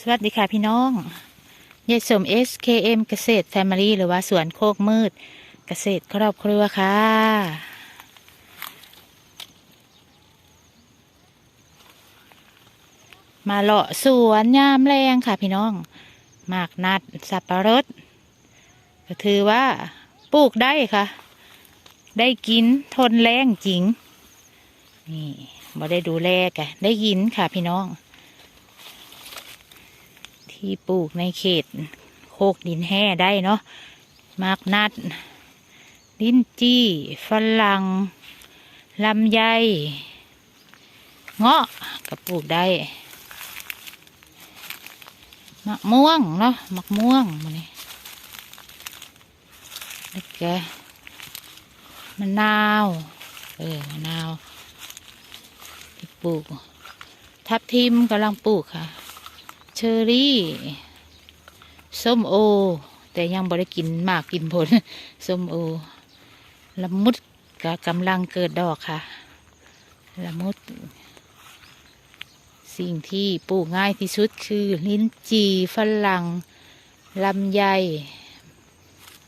สวัสดีค่ะพี่น้องยายสม SKM เกษตรแฟมิลี่หรือว่าสวนโคกมืด เกษตรครอบครัวค่ะ มาเลาะสวนยามแรงค่ะพี่น้อง มากนัดสับปะรด ก็ถือว่าปลูกได้ค่ะ ได้กินทนแรงจริง นี่บ่ได้ดูแลกะได้ยินค่ะพี่น้อง ที่ปลูกในเขต โคกดินแห่ได้เนาะมากนัด ลิ้นจี้ฝรั่งลำไยเงาะก็ปลูกได้มะม่วงเนาะมะม่วงมันนี่แล้วก็มะนาวเออมะนาวที่ปลูก ทับทิมกำลังปลูกค่ะ เชอรี่ ส้มโอ แต่ยังบ่ได้กินมากกินผล ส้มโอละมุดก็กำลังเกิดดอกค่ะละมุด สิ่งที่ปลูกง่ายที่สุดคือ ลิ้นจี่ฝรั่งลำไย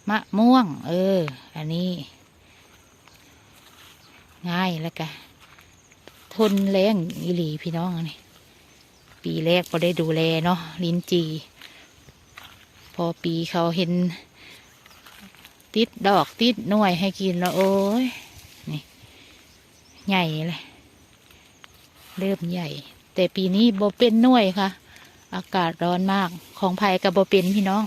มะม่วง เออ อันนี้ ง่ายแล้วกันทนแรงอีหลีพี่น้องนนี้ ปีแรกพอได้ดูแลเนาะลิ้นจี พอปีเขาเห็น ติดดอกติดหน่วยให้กินแล้วโอ้ยนี่ใหญ่เลยเริ่มใหญ่ แต่ปีนี้โบเป็นหน่วยค่ะ อากาศร้อนมากของไผ่กับโบเป็นพี่น้อง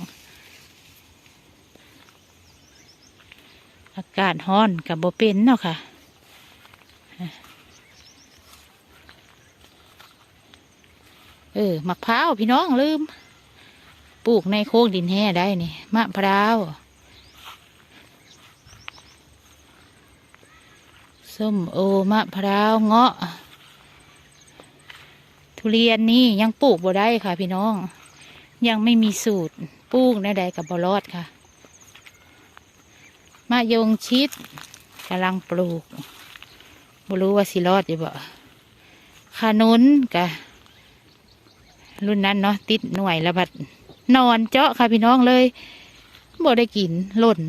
อากาศร้อนกับโบเป็นเนาะค่ะ เออมะพร้าวพี่น้องลืม ปลูกในโคกดินแห่ได้นี่มะพร้าวส้มโอมะพร้าวเงาะ ทุเรียนนี่ยังปลูกบ่ได้ค่ะ พี่น้อง ยังไม่มีสูตรปลูกในใดกับบรอดค่ะมะยงชิดกำลังปลูกบ่รู้ว่าสิรอดอยู่บ่ขนุนกะ รุ่นนั้นเนาะติดหน่วยแล้วบัดนอนเจาะค่ะพี่น้องเลยบ่ได้กินหล่น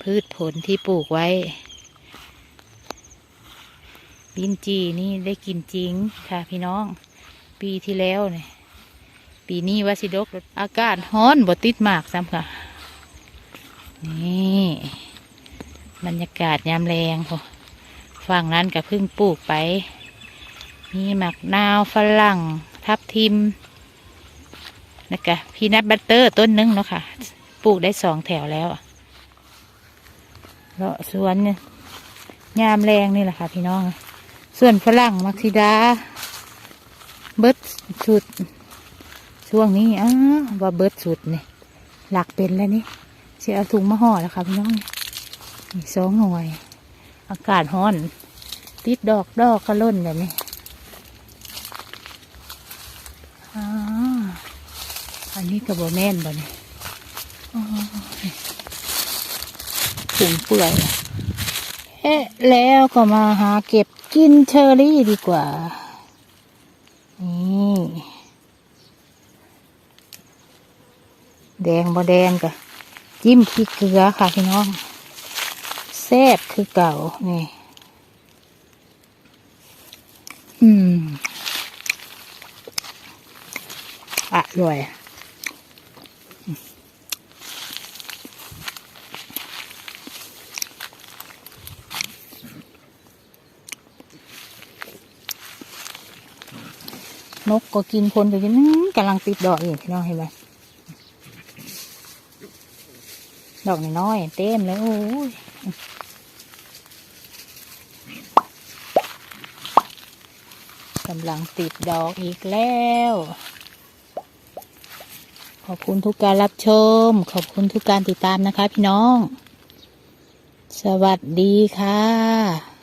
พืชผลที่ปลูกไว้ลินจีนี่ได้กินจริงค่ะพี่น้อง ปีที่แล้วเนี่ยปีนี้ว่าสิดกอากาศร้อนบ่ติดมากซ้ำค่ะ นี่ บรรยากาศยามแรงพอฝั่งนั้นก็เพิ่งปลูกไป มีหมักนาวฝรั่ง ทับทิมนะคะพีนัทบัตเตอร์ต้นหนึงเนาะค่ะ ปลูกได้สองแถวแล้วเลาะสวนเนี่ยยามแรงนี่แหละค่ะ พี่น้อง ส่วนฝรั่งมักซิดา เบิร์ดสุด ช่วงนี้อ้าว่าเบิร์ดสุดเนี่ยหลักเป็นแล้วนี่เสียถุงมาห่อแล้วค่ะพี่น้องนี่สองหน่วย อากาศร้อน ติดดอกดอกกระล่นแบบนี้ อา อันนี้กระบอกแม่นบ่เนี่ยอ๋อถุงเปื่อยเอ๊ะแล้วก็มาหาเก็บกินเชอรี่ดีกว่า นี่ แดงบ่แดงกะจิ้มพริกเกลือค่ะพี่น้องแซ่บคือเก่า นี่ อืมอร่อย นกก็กินคนก็กินอื้อกำลังติดดอกอยู่พี่น้องเห็นไหมดอกน้อยเต็มเลยโอ้ยกำลังติดดอกอีกแล้ว ขอบคุณทุกการรับชม ขอบคุณทุกการติดตามนะคะพี่น้อง สวัสดีค่ะ